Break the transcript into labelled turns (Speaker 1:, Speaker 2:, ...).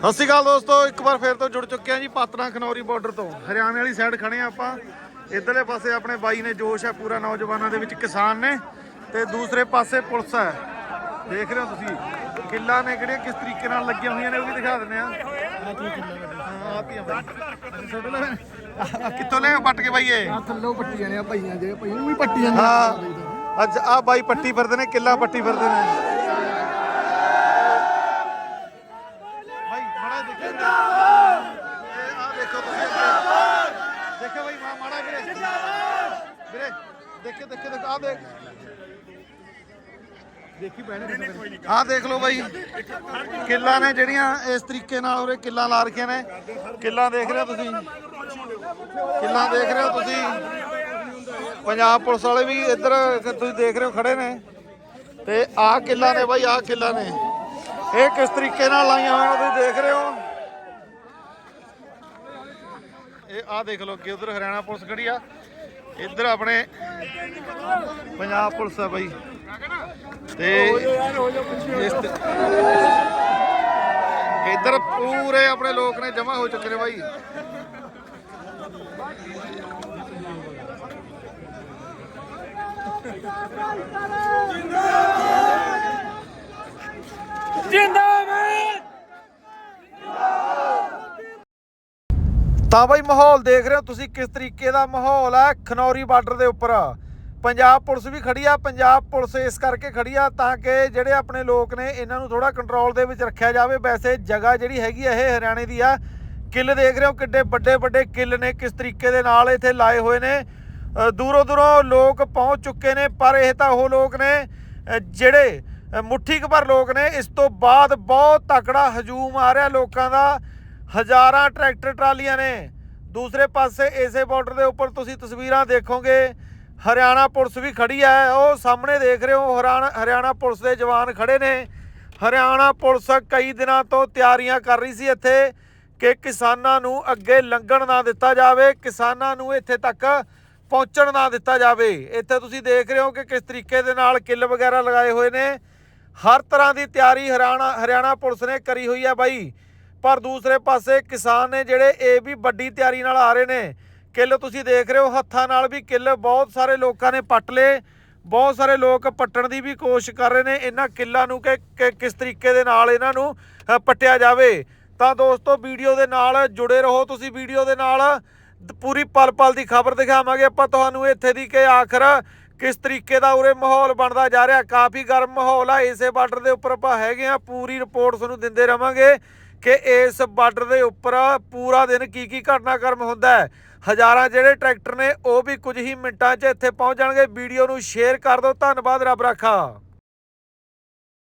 Speaker 1: ਸਤਿ ਸ਼੍ਰੀ ਅਕਾਲ ਦੋਸਤੋ ਇੱਕ ਵਾਰ ਫੇਰ ਤੋਂ ਜੁੜ ਚੁੱਕੇ ਆ ਜੀ ਪਾਤਨਾ ਖਨੌਰੀ ਬਾਰਡਰ ਤੋਂ। ਹਰਿਆਣੇ ਵਾਲੀ ਸਾਈਡ ਖੜੇ ਆ ਆਪਾਂ। ਇਧਰਲੇ ਪਾਸੇ ਆਪਣੇ ਬਾਈ ਨੇ ਜੋਸ਼ ਹੈ ਪੂਰਾ ਨੌਜਵਾਨਾਂ ਦੇ ਵਿੱਚ ਕਿਸਾਨ ਨੇ ਤੇ ਦੂਸਰੇ ਪਾਸੇ ਪੁਲਿਸ ਹੈ। ਦੇਖ ਰਹੇ ਹੋ ਤੁਸੀਂ ਕਿੱਲਾ ਨੇ ਕਿਹੜੀਆਂ ਕਿਸ ਤਰੀਕੇ ਨਾਲ ਲੱਗੀਆਂ ਹੋਈਆਂ ਨੇ ਉਹ ਵੀ ਦਿਖਾ ਦਿੰਦੇ ਆ ਕਿੱਥੋਂ ਲੈ ਪੱਟ ਕੇ ਬਾਈ ਇਹ?
Speaker 2: ਆ ਥੱਲੋਂ ਪੱਟੀ ਜਾਣੇ ਆ ਭਾਈਆਂ ਜੇ ਭਾਈਆਂ ਨੂੰ ਵੀ ਪੱਟੀ ਜਾਂਦੇ
Speaker 1: ਹਾਂ ਅੱਜ ਆ ਬਾਈ ਪੱਟੀ ਫਿਰਦੇ ਨੇ ਕਿੱਲਾ ਪੱਟੀ ਫਿਰਦੇ ਨੇ। ਆ ਦੇਖੋ ਤੁਸੀਂ ਅੱਗੇ। ਦੇਖੋ ਬਾਈ ਮਾ- ਮਾੜਾ ਵੀਰੇ। ਵੀਰੇ ਦੇਖੇ ਦੇਖੇ। ਦੇਖ ਆ ਦੇਖ
Speaker 2: ਦੇਖੀ ਪੈਣੇ
Speaker 1: ਆ ਦੇਖ ਲਓ ਬਾਈ। ਕਿੱਲਾ ਨੇ ਜਿਹੜੀਆਂ ਇਸ ਤਰੀਕੇ ਨਾਲ ਉਰੇ ਕਿੱਲਾ ਲਾ ਰੱਖੀਆਂ ਨੇ। ਕਿੱਲਾ ਦੇਖ ਰਹੇ ਹੋ ਤੁਸੀਂ? ਕਿੱਲਾ ਦੇਖ ਰਹੇ ਹੋ ਤੁਸੀਂ? ਪੰਜਾਬ ਪੁਲਿਸ ਵਾਲੇ ਵੀ ਇੱਧਰ ਤੁਸੀਂ ਦੇਖ ਰਹੇ ਹੋ ਖੜੇ ਨੇ। ਤੇ ਆਹ ਕਿੱਲਾ ਨੇ ਬਾਈ ਆਹ ਕਿੱਲਾ ਨੇ। ਇਹ ਕਿਸ ਤਰੀਕੇ ਨਾਲ ਲਾਈਆਂ ਹੋਈਆਂ ਤੁਸੀਂ ਦੇਖ ਰਹੇ ਹੋ? ਇਹ ਆਹ ਦੇਖ ਲਓ ਕਿ ਉਧਰ ਹਰਿਆਣਾ ਪੁਲਿਸ ਖੜੀ ਆ। ਇੱਧਰ ਆਪਣੇ ਪੰਜਾਬ ਪੁਲਿਸ ਆ ਬਾਈ। ਤੇ ਇੱਧਰ ਪੂਰੇ ਆਪਣੇ ਲੋਕ ਨੇ ਜਮਾ ਹੋ ਚੁੱਕੇ ਨੇ ਬਾਈ। ਤਾਂ ਬਾਈ ਮਾਹੌਲ ਦੇਖ ਰਹੇ ਹੋ ਤੁਸੀਂ ਕਿਸ ਤਰੀਕੇ ਦਾ ਮਾਹੌਲ ਹੈ? ਖਨੌਰੀ ਬਾਰਡਰ ਦੇ ਉੱਪਰ। ਪੰਜਾਬ ਪੁਲਿਸ ਵੀ ਖੜੀ ਆ, ਪੰਜਾਬ ਪੁਲਿਸ ਇਸ ਕਰਕੇ ਖੜੀ ਆ ਤਾਂ ਕਿ ਜਿਹੜੇ ਆਪਣੇ ਲੋਕ ਨੇ, ਇਹਨਾਂ ਨੂੰ ਥੋੜਾ ਕੰਟਰੋਲ ਦੇ ਵਿੱਚ ਰੱਖਿਆ ਜਾਵੇ। ਵੈਸੇ ਜਗ੍ਹਾ ਜਿਹੜੀ ਹੈਗੀ ਆ, ਇਹ ਹਰਿਆਣੇ ਦੀ ਆ। ਕਿੱਲ ਦੇਖ ਰਹੇ ਹੋ ਕਿੱਡੇ ਵੱਡੇ ਵੱਡੇ ਕਿੱਲ ਨੇ, ਕਿਸ ਤਰੀਕੇ ਦੇ ਨਾਲ ਇੱਥੇ ਲਾਏ ਹੋਏ ਨੇ। ਦੂਰੋਂ ਦੂਰੋਂ ਲੋਕ ਪਹੁੰਚ ਚੁੱਕੇ ਨੇ, ਪਰ ਇਹ ਤਾਂ ਉਹ ਲੋਕ ਨੇ ਜਿਹੜੇ ਮੁੱਠੀ ਕੁ ਭਰ ਲੋਕ ਨੇ, ਇਸ ਤੋਂ ਬਾਅਦ ਬਹੁਤ ਤਕੜਾ ਹਜੂਮ ਆ ਰਿਹਾ ਲੋਕਾਂ ਦਾ। ਹਜ਼ਾਰਾਂ ਟਰੈਕਟਰ ਟਰਾਲੀਆਂ ਨੇ। ਦੂਸਰੇ ਪਾਸੇ ਇਸੇ ਬਾਰਡਰ ਦੇ ਉੱਪਰ ਤੁਸੀਂ ਤਸਵੀਰਾਂ ਦੇਖੋਗੇ, ਹਰਿਆਣਾ ਪੁਲਿਸ ਵੀ ਖੜੀ ਹੈ। ਉਹ ਸਾਹਮਣੇ ਦੇਖ ਰਹੇ ਹੋ ਹਰਿਆਣਾ ਹਰਿਆਣਾ ਪੁਲਿਸ ਦੇ ਜਵਾਨ ਖੜੇ ਨੇ। ਹਰਿਆਣਾ ਪੁਲਿਸ ਕਈ ਦਿਨਾਂ ਤੋਂ ਤਿਆਰੀਆਂ ਕਰ ਰਹੀ ਸੀ ਇੱਥੇ ਕਿ ਕਿਸਾਨਾਂ ਨੂੰ ਅੱਗੇ ਲੰਘਣ ਨਾ ਦਿੱਤਾ ਜਾਵੇ, ਕਿਸਾਨਾਂ ਨੂੰ ਇੱਥੇ ਤੱਕ ਪਹੁੰਚਣ ਨਾ ਦਿੱਤਾ ਜਾਵੇ। ਇੱਥੇ ਤੁਸੀਂ ਦੇਖ ਰਹੇ ਹੋ ਕਿ ਕਿਸ ਤਰੀਕੇ ਦੇ ਨਾਲ ਕਿੱਲ ਵਗੈਰਾ ਲਗਾਏ ਹੋਏ ਨੇ। ਹਰ ਤਰ੍ਹਾਂ ਦੀ ਤਿਆਰੀ ਹਰਿਆਣਾ ਹਰਿਆਣਾ ਪੁਲਿਸ ਨੇ ਕਰੀ ਹੋਈ ਹੈ ਬਾਈ। ਪਰ ਦੂਸਰੇ ਪਾਸੇ ਕਿਸਾਨ ਨੇ ਜਿਹੜੇ ਇਹ ਵੀ ਵੱਡੀ ਤਿਆਰੀ ਨਾਲ ਆ ਰਹੇ ਨੇ, ਕਿੱਲ ਤੁਸੀਂ ਦੇਖ ਰਹੇ ਹੋ, ਹੱਥਾਂ ਨਾਲ ਵੀ ਕਿੱਲ ਬਹੁਤ ਸਾਰੇ ਲੋਕਾਂ ਨੇ ਪੱਟ ਲਏ, ਬਹੁਤ ਸਾਰੇ ਲੋਕ ਪੱਟਣ ਦੀ ਵੀ ਕੋਸ਼ਿਸ਼ ਕਰ ਰਹੇ ਨੇ, ਇਹਨਾਂ ਕਿੱਲਾਂ ਨੂੰ ਕਿ ਕਿਸ ਤਰੀਕੇ ਦੇ ਨਾਲ ਇਹਨਾਂ ਨੂੰ ਪੱਟਿਆ ਜਾਵੇ। ਤਾਂ ਦੋਸਤੋ, ਵੀਡੀਓ ਦੇ ਨਾਲ ਜੁੜੇ ਰਹੋ ਤੁਸੀਂ, ਵੀਡੀਓ ਦੇ ਨਾਲ ਪੂਰੀ ਪਲ ਪਲ ਦੀ ਖਬਰ ਦਿਖਾਵਾਂਗੇ ਆਪਾਂ ਤੁਹਾਨੂੰ ਇੱਥੇ ਦੀ ਕਿ ਆਖਰ ਕਿਸ ਤਰੀਕੇ ਦਾ ਉਰੇ ਮਾਹੌਲ ਬਣਦਾ ਜਾ ਰਿਹਾ। ਕਾਫੀ ਗਰਮ ਮਾਹੌਲ ਆ, ਇਸੇ ਬਾਰਡਰ ਦੇ ਉੱਪਰ ਆਪਾਂ ਹੈਗੇ ਆ ਪੂਰੀ ਰਿਪੋਰਟ ਤੁਹਾਨੂੰ ਦਿੰਦੇ ਰਵਾਂਗੇ। ਕਿ ਇਸ ਬਾਰਡਰ ਦੇ ਉੱਪਰ ਪੂਰਾ ਦਿਨ ਕੀ ਕੀ ਘਟਨਾਕ੍ਰਮ ਹੁੰਦਾ ਹੈ। ਹਜ਼ਾਰਾਂ ਜਿਹੜੇ ਟਰੈਕਟਰ ਨੇ, ਉਹ ਵੀ ਕੁਝ ਹੀ ਮਿੰਟਾਂ 'ਚ ਇੱਥੇ ਪਹੁੰਚ ਜਾਣਗੇ। ਵੀਡੀਓ ਨੂੰ ਸ਼ੇਅਰ ਕਰ ਦਿਓ। ਧੰਨਵਾਦ, ਰੱਬ ਰਾਖਾ।